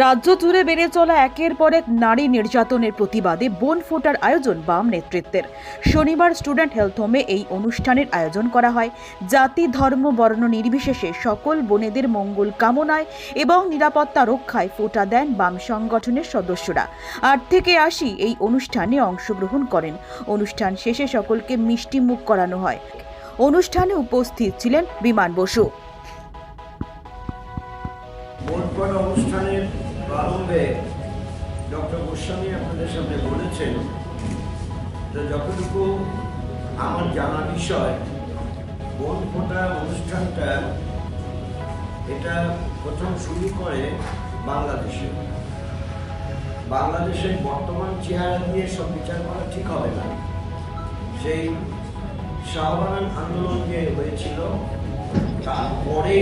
রাজ্য জুড়ে বেড়ে চলা একের পর এক নারী নির্যাতনের প্রতিবাদে বোন ফোটার আয়োজন বাম নেতৃত্বের। শনিবার স্টুডেন্ট হেলথ হোমে এই অনুষ্ঠানের আয়োজন করা হয়। জাতি, ধর্ম, বর্ণ নির্বিশেষে সকল বোনেদের মঙ্গল কামনায় এবং নিরাপত্তা রক্ষায় ফোটা দেন বাম সংগঠনের সদস্যরা। আট থেকে আশি এই অনুষ্ঠানে অংশগ্রহণ করেন। অনুষ্ঠান শেষে সকলকে মিষ্টি মুখ করানো হয়। অনুষ্ঠানে উপস্থিত ছিলেন বিমান বসু। বোধকর অনুষ্ঠানের প্রারম্ভে ডক্টর গোস্বামী আপনাদের সামনে বলেছেন যে যতটুকু আমার জানা বিষয়, বোন ফোটা অনুষ্ঠানটা এটা প্রথম শুরু করে বাংলাদেশে। বাংলাদেশের বর্তমান চেহারা দিয়ে সব বিচার করা ঠিক হবে না। সেই শাহবাগান আন্দোলন যে হয়েছিল, তারপরে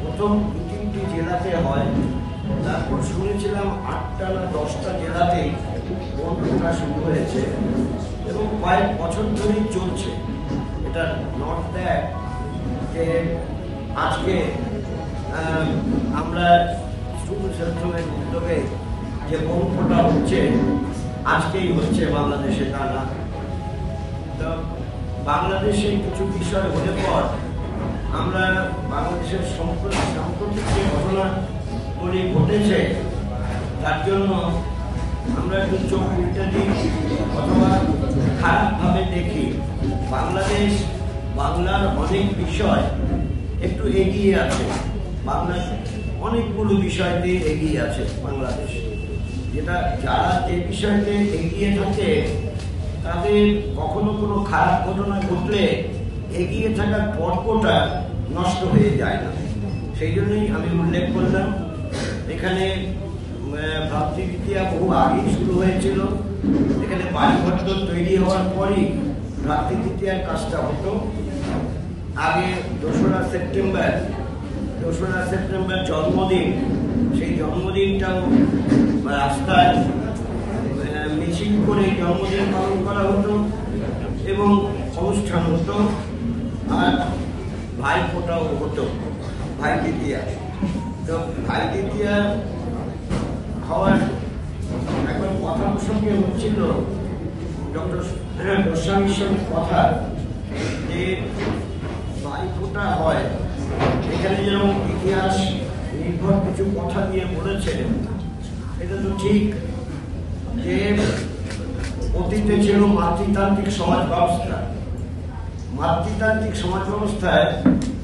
প্রথম দু তিনটি জেলাতে হয়। তারপর শুনেছিলাম আটটা না দশটা জেলাতেই বন ফোটা শুরু হয়েছে এবং কয়েক বছর ধরেই চলছে। এটা নট দ্যাট যে আজকে আমরা স্কুল সেন্ট্রামের উদ্যোগে যে বন ফোটা হচ্ছে, আজকেই হচ্ছে বাংলাদেশে তা না তো বাংলাদেশে কিছু বিষয় হলে পর আমরা বাংলাদেশের সম্প্রতি সাম্প্রতিক যে ঘটনাগুলি ঘটেছে, তার জন্য আমরা একটু চোখ দিই অথবা খারাপভাবে দেখি। বাংলাদেশ, বাংলার অনেক বিষয় একটু এগিয়ে আছে। বাংলার অনেকগুলো বিষয়তে এগিয়ে আছে বাংলাদেশ। যেটা যারা যে বিষয়তে এগিয়ে থাকে, তাদের কখনো কোনো খারাপ ঘটনা ঘটলে এগিয়ে থাকার পর্বটা নষ্ট হয়ে যায় না। সেই জন্যই আমি উল্লেখ করলাম এখানে আহ, ভ্রাতৃদ্বিতীয়া বহু আগেই শুরু হয়েছিল। এখানে বাড়িঘর তৈরি হওয়ার পরই ভ্রাতৃদ্বিতীয়ার কাজটা হতো। আগে দোসরা সেপ্টেম্বর দোসরা সেপ্টেম্বর জন্মদিন সেই জন্মদিনটাও রাস্তায় মিছিল করে জন্মদিন পালন করা হতো এবং অনুষ্ঠান হতো আর ভাই ফোটাও হতো, ভাই দ্বিতীয়া। তো ভাই দ্বিতীয়া হওয়ার একবার কথা প্রসঙ্গে হচ্ছিল ডক্টর গোস্বামীর সঙ্গে কথা যে ভাই ফোটা হয়, এখানে যেরকম ইতিহাস নির্ভর কিছু কথা দিয়ে বলেছেন এটা তো ঠিক যে অতীতে ছিল মাতৃতান্ত্রিক সমাজ ব্যবস্থা মাতৃতান্ত্রিক সমাজ ব্যবস্থায়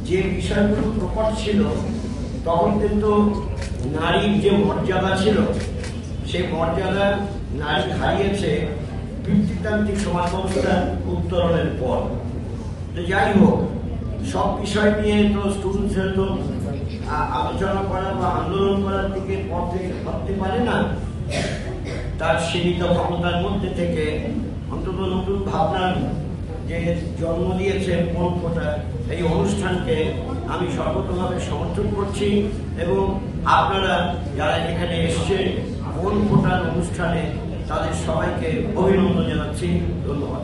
যে বিষয়গুলো প্রকট ছিল, তখন কিন্তু নারীর যে মর্যাদা ছিল সেই মর্যাদা নারী হারিয়েছে পিতৃতান্ত্রিক সমাজ ব্যবস্থার উত্তরণের পর। তো যাই হোক, সব বিষয় নিয়ে তো স্টুডেন্টসের তো আলোচনা করা বা আন্দোলন করার দিকে পথে ভাবতে পারে না। তার সীমিত ক্ষমতার মধ্যে থেকে অন্তত নতুন ভাবনার যে জন্ম দিয়েছে মন এই অনুষ্ঠানকে আমি সর্বতভাবে সমর্থন করছি এবং আপনারা যারা এখানে এসছেন, মন ফোটার অনুষ্ঠানে তাদের সবাইকে অভিনন্দন জানাচ্ছি। ধন্যবাদ।